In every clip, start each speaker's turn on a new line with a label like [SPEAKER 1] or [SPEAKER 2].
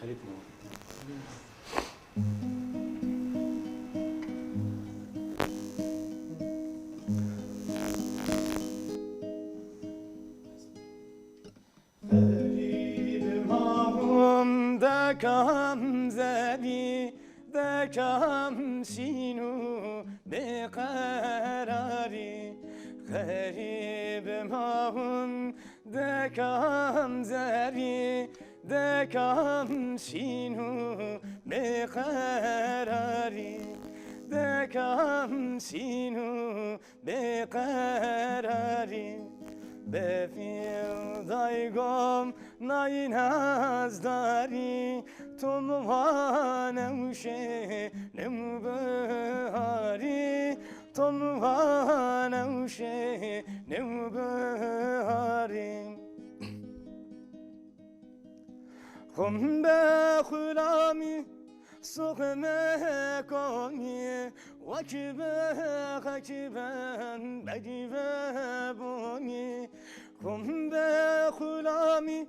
[SPEAKER 1] خليك نور
[SPEAKER 2] ذاك همزدي ذاك همسينو بقراري Garibim ahun dekam zeri dekam şinu me karari dekam şinu be karari be fil daygom nayin hazdari tomvanem şe nem behari گوشه نو بهاریم خم به خلامی سخمه کنی و کبه خکبن بگی و بونی خم به خلامی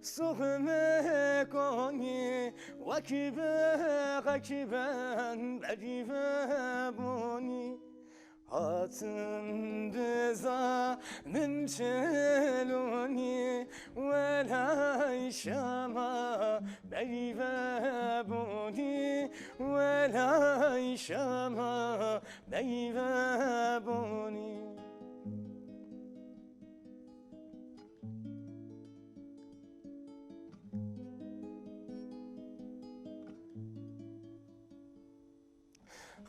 [SPEAKER 2] سخمه کنی و کبه خکبن بگی و هاتن بزانن نمشلوني ولای شما بیوه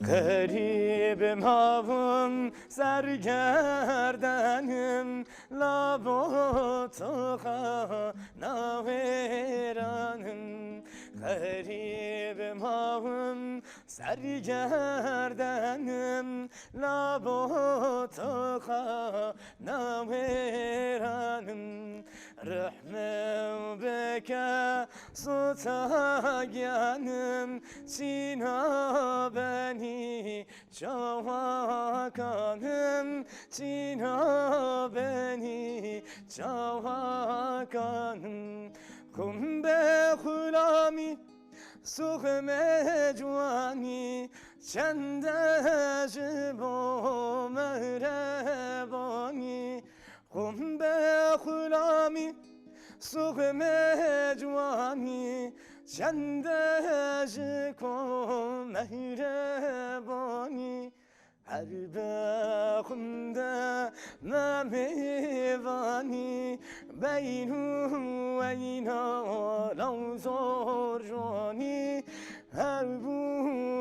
[SPEAKER 2] Garibim havım sergerdenim Labotuha naveranım. Garibim havım sergerdenim Labotuha naveranım Rahmim beke sutagenim Sina beni çavakanım. Sina beni çavakanım. Kum be hulami Suhme cüvani Çende jibo mehrebo سوق مجوانی چندش کن مهربانی. هر بخونده ممیوانی بینو و اینا لوزار جوانی. هر بود